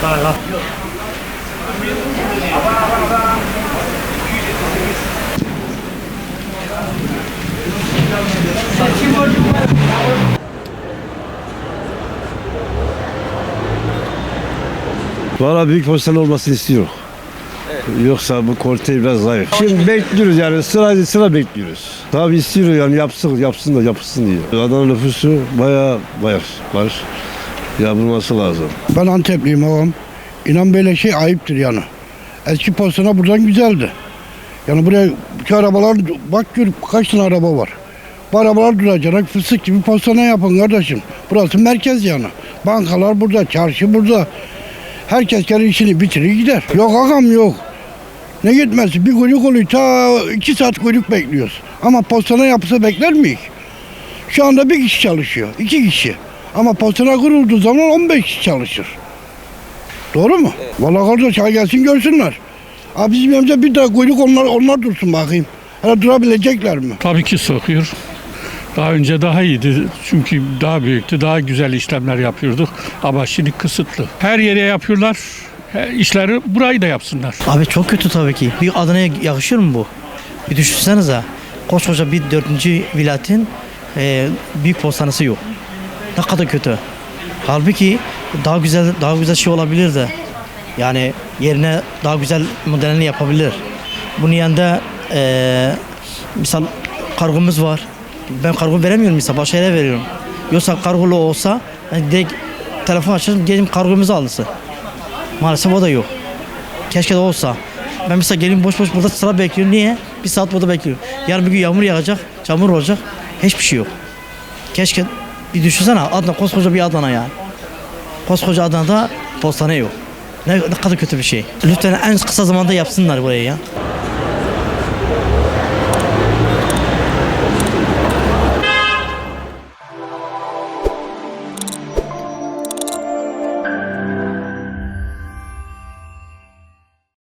Tamam. Saçım var. Valla büyük polisler olmasını istiyorum. Yoksa bu korte biraz zayıf. Şimdi bekliyoruz yani sıra sıra bekliyoruz. Tabii istiyor yani yapsın yapsın da yapsın diye. Adana nüfusu bayağı var. var. Yapılması lazım. Ben Antepliyim ağam. İnan böyle şey ayıptır yani. Eski postana buradan güzeldi. Yani buraya şu arabalar bak gör kaç tane araba var. Bu arabalar duracak fıstık gibi postana yapın kardeşim. Burası merkez yani. Bankalar burada, çarşı burada. Herkes kendi işini bitirir gider. Yok ağam yok. Ne gitmesi? Bir kuyruk oluyor. Ta iki saat kuyruk bekliyoruz. Ama postana yapısı bekler miyiz? Şu anda bir kişi çalışıyor. iki kişi. Ama postana kurulduğu zaman 15 kişi çalışır. Doğru mu? Vallahi kardeş ha gelsin görsünler. Abi bizim yanımızda bir daha kuyruk onlar, onlar dursun bakayım. Hele durabilecekler mi? Tabii ki sokuyor. Daha önce daha iyiydi çünkü daha büyüktü, daha güzel işlemler yapıyorduk ama şimdi kısıtlı. Her yere yapıyorlar, işleri burayı da yapsınlar. Abi çok kötü tabii ki. Bir Adana'ya yakışır mı bu? Bir düşünsenize. Koskoca bir dördüncü vilayetin e, büyük postanesi yok. Ne kadar kötü. Halbuki daha güzel daha güzel şey olabilirdi. Yani yerine daha güzel modelini yapabilir. Bunun yanında e, misal kargomuz var. Ben kargo veremiyorum misal başka yere veriyorum. Yoksa kargolu olsa hani direkt telefon açarım gelin kargomuzu alırsın. Maalesef o da yok. Keşke de olsa. Ben mesela gelin boş boş burada sıra bekliyorum. Niye? Bir saat burada bekliyorum. Yarın bir gün yağmur yağacak, çamur olacak. Hiçbir şey yok. Keşke bir düşünsene Adana koskoca bir Adana yani. Koskoca Adana'da postane yok. Ne, ne kadar kötü bir şey. Lütfen en kısa zamanda yapsınlar burayı ya.